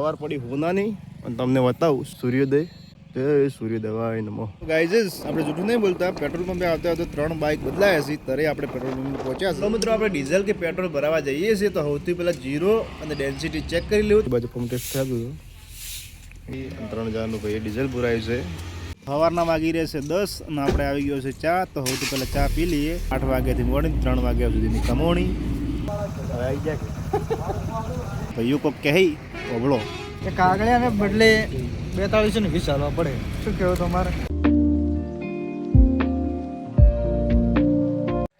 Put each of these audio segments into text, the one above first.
સવાર પડી હોનાની અને તમને બતાવું, સૂર્યોદય. જય સૂર્યોદય નમો. ગાઈઝ આપણે જૂઠું નહીં બોલતા પેટ્રોલ પંપે આવતા આવતા ત્રણ બાઇક બદલાયા છે, ત્યારે આપણે પેટ્રોલ પંપે પહોંચ્યા છે. મિત્રો, આપણે ડીઝલ કે પેટ્રોલ ભરાવા જઈએ છીએ, તો સૌથી પહેલાં જીરો અને ડેન્સિટી ચેક કરી લેવું. બાજુ પંપ ટેસ્ટ થયું ત્રણ હજારનું ભાઈ ડીઝલ પુરાયું છે. સવારના વાગી રહેશે દસ, અને આપણે આવી ગયો છે ચા, તો સૌથી પહેલાં ચા પી લઈએ. આઠ વાગ્યાથી મોડી, ત્રણ વાગ્યા સુધીની કમોણી. હવે આવી જાય. ભાઈઓ કોક કહે ઓબળો કે કાગળિયાને બદલે બેતાળીસો ને વીસ હાલવા પડે. શું કહેવું તમારે?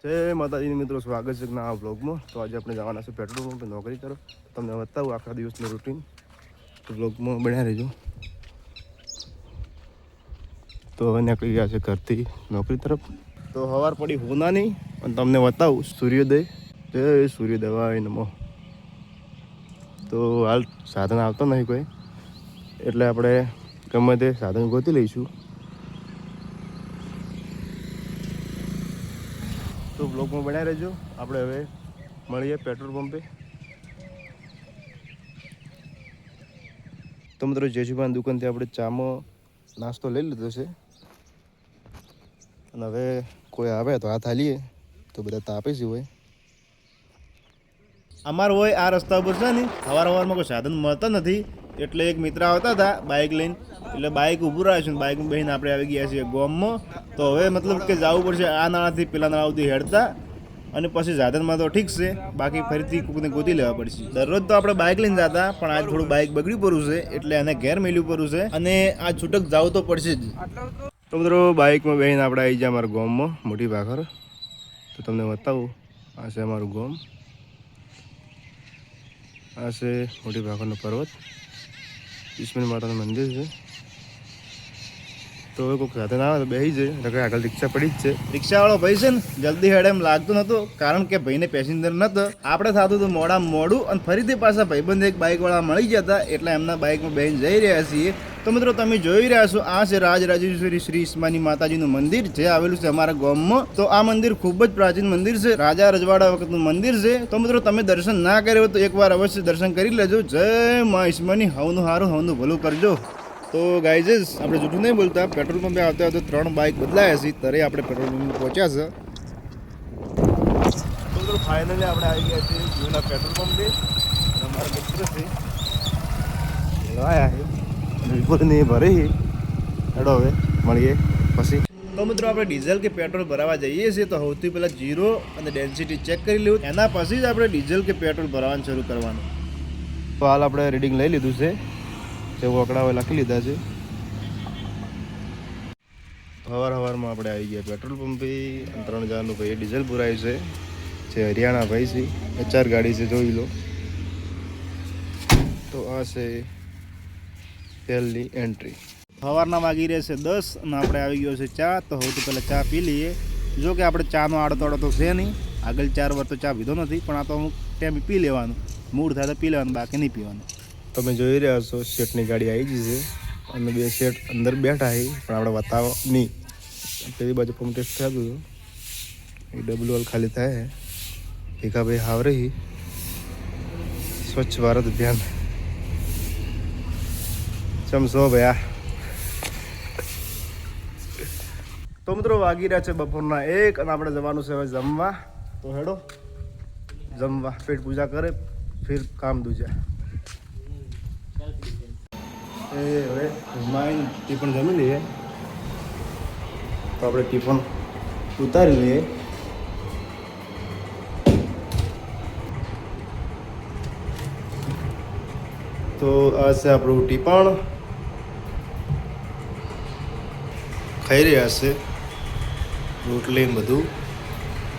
જય માતાજીની મિત્રો સ્વાગત છે આ બ્લોગમાં તો આજે આપણે જવાના છે પેટ્રોલ પંપે નોકરી કરો તમને બતાવું આખા દિવસનું રૂટીન તો બ્લોગમાં બન્યા રહેજો. તો હવે નીકળી ગયા છે ઘરથી નોકરી તરફ. તો સવાર પડી હોના નહીં અને તમને બતાવું સૂર્યોદય. જય સૂર્યોદય નમો. તો હાલ સાધન આવતો નહીં કોઈ. એટલે આપણે ગમે તે સાધન ગોતી લઈશું. તો બ્લોગમાં બનાવી રહેજો. આપણે હવે મળીએ પેટ્રોલ પંપે. તો મિત્રો જેશુભાઈ દુકાનથી આપણે ચામાં નાસ્તો લઈ લીધો છે. અને હવે કોઈ આવે તો હાથ હાલીએ. તો બધા તાપે જ હોય. અમાર હોય આ રસ્તા ઉપર છે ને સવાર સવારમાં કોઈ સાધન મળતા નથી. એટલે એક મિત્ર આવતા હતા બાઇક લઈને. એટલે બાઇક ઊભું રહ્યું છે બાઇક બહેન આપણે આવી ગયા છીએ ગોમમાં. તો હવે મતલબ કે જવું પડશે આ નાણાથી, પેલા નાણા સુધી હેડતા. અને પછી સાધનમાં તો ઠીક છે, બાકી ફરીથી કોકને ગોતી લેવા પડશે. દરરોજ તો આપણે બાઇક લઈને જતા, પણ આજ થોડું બાઇક બગડ્યું પડ્યું છે, એટલે એને ઘેર મેલ્યું પડ્યું છે. અને આ છૂટક જવું તો પડશે જ. તો મિત્રો બાઇકમાં બેહીને આપણે આવી જાય અમારા ગોમમાં, મોટી ભાખર. તો તમને બતાવું, આ છે અમારું ગામ. આ છે મોટી ભાખરનો પર્વત. ઈશ્વર માતાનું મંદિર છે. તો હવે કોઈક સાધન આવે તો બેસી જાય એટલે આગળ રિક્ષા પડી જ છે. રિક્ષાવાળો ભાઈ છે ને? જલ્દી હેડે એમ લાગતું નતું કારણ કે ભાઈને પેસેન્જર નતો આપણે થતું હતું મોડા મોડું અને ફરીથી પાછા ભાઈબંધ એક બાઇકવાળા મળી જતા એટલે એમના બાઇકમાં બેહીને જઈ રહ્યા છીએ. તો મિત્રો તમે જોઈ રહ્યા છો, આ છે રાજરાજેશ્વરી શ્રી ઈસ્માની માતાજીનું મંદિર જે આવેલું છે અમારા ગામમાં. તો આ મંદિર ખૂબ જ પ્રાચીન મંદિર છે, રાજા રજવાડા વખતનું મંદિર છે. તો મિત્રો તમે દર્શન ના કર્યો તો એકવાર અવશ્ય દર્શન કરી લેજો. જય મા ઈસ્માની, હવનું હારું, હવનું ભલું કરજો. તો ગાઈઝીસ આપણે જૂઠું નહીં બોલતા, પેટ્રોલ પંપે આવતા આવતા ત્રણ બાઇક બદલાયા છે, ત્યારે આપણે પેટ્રોલ પંપે પહોંચ્યા છે. ફાઇનલી આપણે આવી ગયા છીએ જૂના પેટ્રોલ પંપે. અમારા મિત્ર છે લાયા છે. વિપુલ નહીં ભરી. હેડો હવે મળીએ પછી. તો મિત્રો આપણે ડીઝલ કે પેટ્રોલ ભરાવા જઈએ છીએ તો સૌથી પહેલાં જીરો અને ડેન્સિટી ચેક કરી લેવું. એના પછી જ આપણે ડીઝલ કે પેટ્રોલ ભરાવાનું શરૂ કરવાનું. તો હાલ આપણે રીડિંગ લઈ લીધું છે. જે વકડા હોય લખી લીધા છે. સવાર હવારમાં આપણે આવી ગયા પેટ્રોલ પંપે. ત્રણ હજારનું ભાઈ ડીઝલ પુરાયું છે. જે હરિયાણા ભાઈ છે. એચઆર ગાડી છે જોઈ લો. તો આ છે પહેલી એન્ટ્રી સવારના વાગી રહેશે દસ અને આપણે આવી ગયો છે ચા. તો સૌથી પહેલાં ચા પી લઈએ. જો કે આપણે ચાનો આડતોડો તો છે નહીં. આગળ ચાર વાર તો ચા પીધો નથી પણ આ તો અમુક ટાઈમ પી લેવાનું. મૂડ થાય તો પી લેવાનું બાકી નહીં પીવાનું. તમે જોઈ રહ્યા છો શેઠની ગાડી આવી ગઈ છે. અને બે શેઠ અંદર બેઠા છે પણ આપણે બતાવો નહીં પેલી બાજુ પંપ ટેસ્ટ થતું હતું. એ ડબલ વાલ ખાલી થાય ભીખાભાઈ હાવરે સ્વચ્છ ભારત અભિયાન. ચમસો ભયા? તો મિત્રો વાગી રહ્યા છે બપોરના એક અને આપણે જવાનું છે હવે જમવા. તો હેડો. જમવા, પેટ પૂજા કરે, ફિર કામ દૂજા એ હવે જમાઈને ટીપણ જમી લઈએ. તો આપણે ટીપણ ઉતારી લઈએ. તો આ છે આપણું ટીપણ. ખાઈ રહ્યા છે. રોટલી બધું.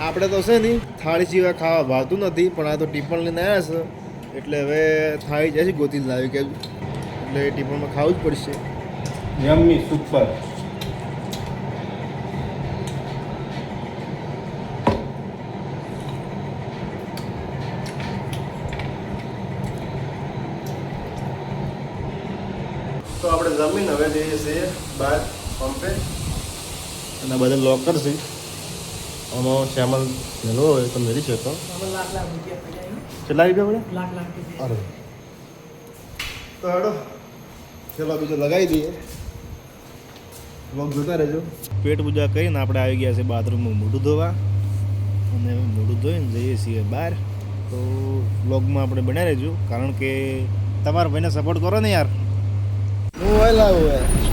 આપણે તો છે ને થાળી સિવાય ખાવા ભાવતું નથી પણ આ તો ટીપણ લઈને આવ્યા છે. એટલે હવે થાળી જાય છે ગોતી લાવી કે એટલે ટીપણમાં ખાવું જ પડશે. Yummy super. તો આપણે જમીન હવે જઈએ છીએ બહાર પંપે. અને બધા લોકર છે. આમાં શ્યામલ મેળવો હોય તો મેળવી શકો. કેટલા રૂપિયા પડે અરે. તો હેડો. ચલો બીજો લગાવી દઈએ. વ્લોગ જોતા રહેજો. પેટ પૂજા કરીને આપણે આવી ગયા છે બાથરૂમમાં મોઢું ધોવા. અને મોઢું ધોઈને જઈએ છીએ બહાર. તો વ્લોગમાં આપણે બનાવી રહેજો. કારણ કે તમારા ભાઈને સપોર્ટ કરો ને યાર. હું હોય લાવું યાર.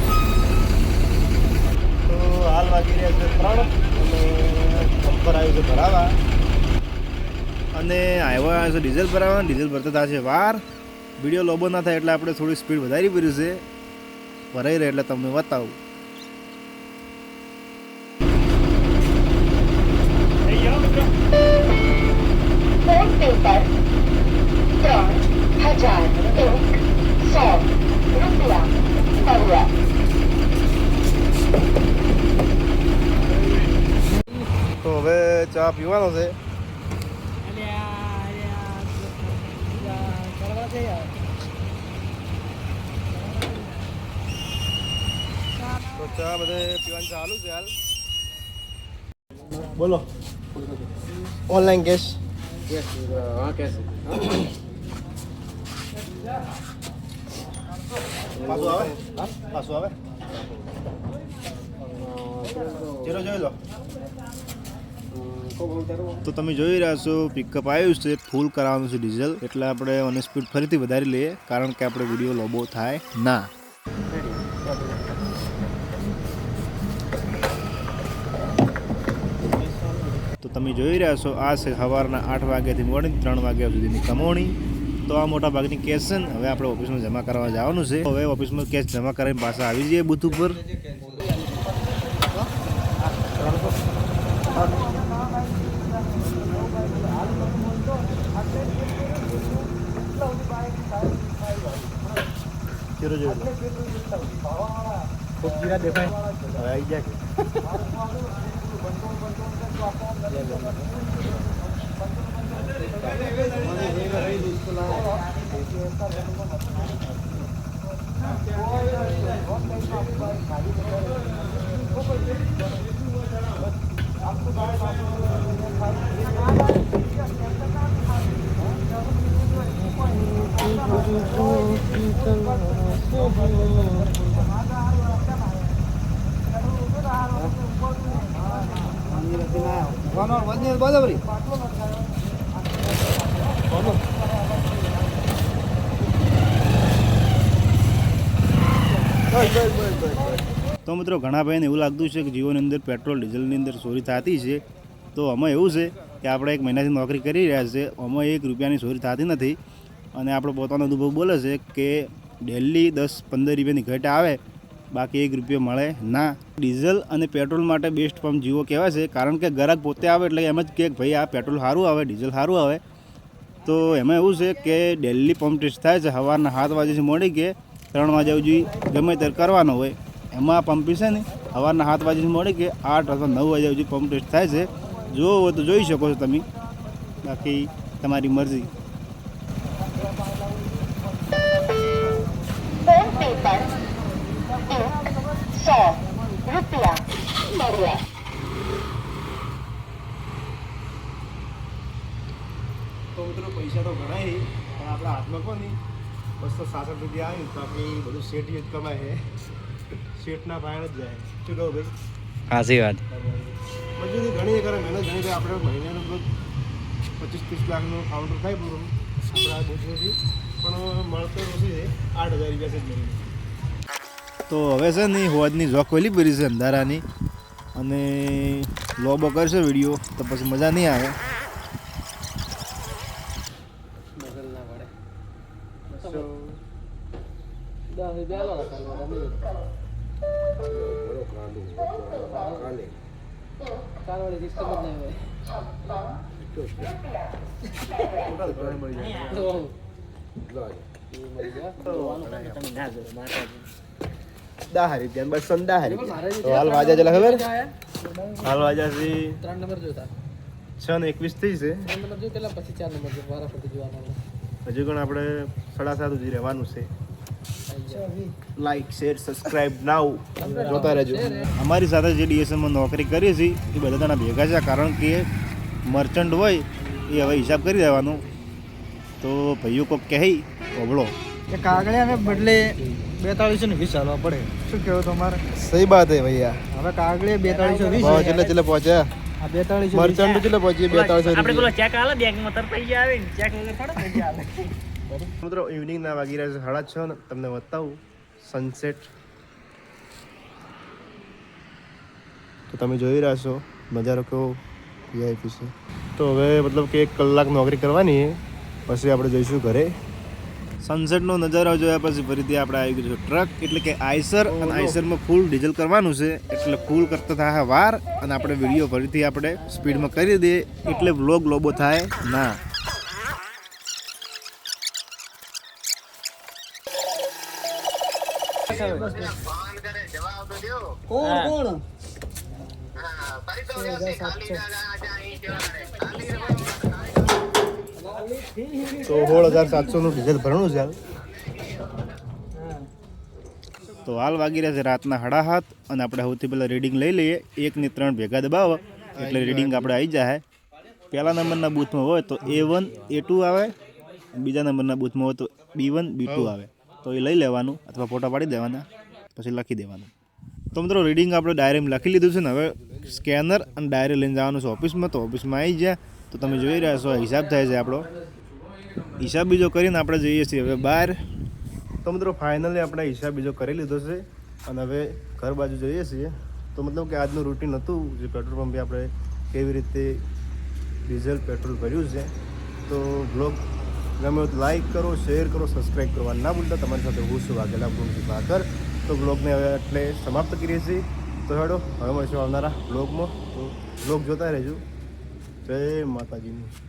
હાલ વાગી રહ્યા છે ત્રણ. અને બપોર આવ્યું છે ભરાવા. અને આવ્યો આવ્યો છે ડીઝલ ભરાવા. ડીઝલ ભરતા થશે વાર. વીડિયો લોબો ના થાય એટલે આપણે થોડી સ્પીડ વધારી પડ્યું છે. ભરાઈ રહે એટલે તમને બતાવું. પીવાનો છે. તો ચા બધે પીવાનું ચાલુ છે હાલ. બોલો. ઓનલાઈન કેશ પાછું આવે? પાછું આવે? જોઈ લો. તો તમે જોઈ રહ્યા છો પિકઅપ આવ્યું છે ફૂલ કરાવવાનું છે ડીઝલ એટલે આપણે ઓન સ્પીડ ફરીથી વધારી લઈએ, કારણ કે આપણે વીડિયો લોબો થાય ના. તો તમે જોઈ રહ્યા છો, આ છે સવારના આઠ વાગ્યાથી મોડી ત્રણ વાગ્યા સુધીની કમાણી. તો આ મોટા ભાગની કેશ છે ને, હવે આપણે ઓફિસમાં જમા કરવા જવાનું છે. હવે ઓફિસમાં કેશ જમા કરીને પાછા આવી જઈએ બુથ ઉપર. જોઈ લો ખૂબ જીરા દેખાય હવે આવી જાય કે તો મિત્રો ઘણા ભાઈને એવું લાગતું છે કે જીવોની અંદર પેટ્રોલ, ડીઝલની અંદર ચોરી થતી છે. તો આમાં એવું છે કે આપણે એક મહિનાથી નોકરી કરી રહ્યા છે. આમાં એક રૂપિયાની ચોરી થતી નથી. અને આપણો પોતાનો અનુભવ બોલે છે કે ડેલી દસ પંદર રૂપિયાની ઘટ આવે, બાકી એક રૂપિયો મળે ના. ડીઝલ અને પેટ્રોલ માટે બેસ્ટ પંપ જીવો કહેવાય છે, કારણ કે ગ્રાહક પોતે આવે એટલે એમ જ કે ભાઈ, આ પેટ્રોલ સારું આવે, ડીઝલ સારું આવે. તો એમાં એવું છે કે ડેલી પંપ ટેસ્ટ થાય છે, સવારના સાત વાગ્યાથી મોડી કે ત્રણ વાગ્યા સુધી ગમે ત્યારે કરવાનો હોય. એમાં પંપ છે ને, સવારના સાત વાગ્યાથી મોડી કે આઠ અથવા નવ વાગ્યા સુધી પંપ ટેસ્ટ થાય છે. જોવો હોય તો જોઈ શકો છો તમે. બાકી તમારી મરજી. સો રૂપિયા મળ્યા તો મિત્રો પૈસા તો ઘણા પણ આપણા હાથમાં કોની? બસો સાસઠ રૂપિયા આવ્યું તો આપણે બધું શેઠ જ કમાય છે. શેઠના ભાઈ જ જાય. શું કહો ભાઈ? સાચી વાત. મજૂરી ઘણી કરે મહેનત ઘણી કરે. આપણે મહિનાનું પચીસ ત્રીસ લાખનું કાઉન્ટર થાય પૂરું. આપણા બોજથી પણ મળતો નથી આઠ હજાર રૂપિયા છે જ મહિને. તો હવે છે ને હોજની જોક ખોલી પડી છે અંધારાની અને લોબો કરશે વીડિયો તો પછી મજા નહીં આવે દસ રૂપિયા બસો દસ રૂપિયા. તો હાલ વાજા ચલા ખબર? હાલ વાજા છે ત્રણ નંબર જોતા. છ ને એકવીસ થઈ છે. ત્રણ નંબર જો પેલા પછી ચાર નંબર જો વારા ફરતી જોવાના હજુ પણ આપણે સાડા સાત સુધી રહેવાનું છે. લાઈક શેર સબસ્ક્રાઇબ નાવ જોતા રહેજો. અમારી સાથે જે ડીએસએમમાં નોકરી કરીએ છીએ એ બધા જણા ભેગા છે. કારણ કે મર્ચન્ટ હોય એ હવે હિસાબ કરી દેવાનો. તો ભાઈઓ કોઈક કહે ઓબળો એ કાગળિયાને બદલે બેતાળીસો ને વીસ ચાલવા પડે. શું કેવું તમારે સહી બાત હે ભૈયા. હવે કાગળે બેતાળીસો વીસ ભાવ ચેટલે છેલ્લે પહોંચ્યા આ બેતાળીસો મરચંડ ચેટલે પહોંચી બેતાળીસો આપણે પેલો ચેક આલે બેંકમાં તરત પૈસા આવે ને ચેક વગર પડે પૈસા આવે મિત્રો ઇવનિંગના વાગી રહ્યા છે સાડા છ ને તમને બતાવું સનસેટ તો તમે જોઈ રહ્યા છો નજારો કેવો વીઆઈપી છે. તો હવે મતલબ કે એક કલાક નોકરી કરવાની છે પછી આપણે જઈશું ઘરે. સનસેટનો નજારો જોયા પછી ફરીથી આપણે આવી ગયું છે ટ્રક એટલે કે આઈસર અને આઈસરમાં ફૂલ ડીઝલ કરવાનું છે એટલે ફૂલ કરતા થાય વાર અને આપણે વીડિયો ફરીથી આપણે સ્પીડમાં કરી દઈએ એટલે વ્લોગ લોબો થાય ના. કોણ કોણ? તો સોળ હજાર સાતસોનું ડીઝલ ભરણું છે તો હાલ વાગી રહ્યા છે રાતના સાડા હાથ અને આપણે સૌથી પહેલાં રીડિંગ લઈ લઈએ. એક ને ત્રણ ભેગા દબાવો. એટલે રીડિંગ આપણે આવી જાય પહેલા નંબરના બૂથમાં હોય તો એ વન એ ટુ આવે. બીજા નંબરના બૂથમાં હોય તો બી વન બી ટુ આવે. તો એ લઈ લેવાનું અથવા ફોટા પાડી દેવાના. પછી લખી દેવાનું. તો મિત્રો રીડિંગ આપણે ડાયરીમાં લખી લીધું છે ને. હવે સ્કેનર અને ડાયરી લઈને જવાનું છે ઓફિસમાં તો ઓફિસમાં આવી ગયા. તો તમે જોઈ રહ્યા છો હિસાબ થાય છે આપણો. હિસાબ બીજો કરીને આપણે જઈએ છીએ. હવે બહાર તો મિત્રો ફાઇનલી આપણે હિસાબ બીજો કરી લીધો છે. અને હવે ઘર બાજુ જઈએ છીએ. તો મતલબ કે આજનું રૂટીન હતું જે પેટ્રોલ પંપે આપણે કેવી રીતે ડીઝલ પેટ્રોલ ભર્યું છે. તો બ્લોગ ગમે તો લાઈક કરો શેર કરો સબસ્ક્રાઈબ કરવા ના ભૂલતા. તમારી સાથે હું છું વાઘેલા પૂર્ણજી ભાકર. તો બ્લોગને હવે એટલે સમાપ્ત કરીએ છીએ. તો હેડો, હવે મળશું આવનારા બ્લોગમાં તો બ્લોગ જોતા રહેજો. જય માતાજીની.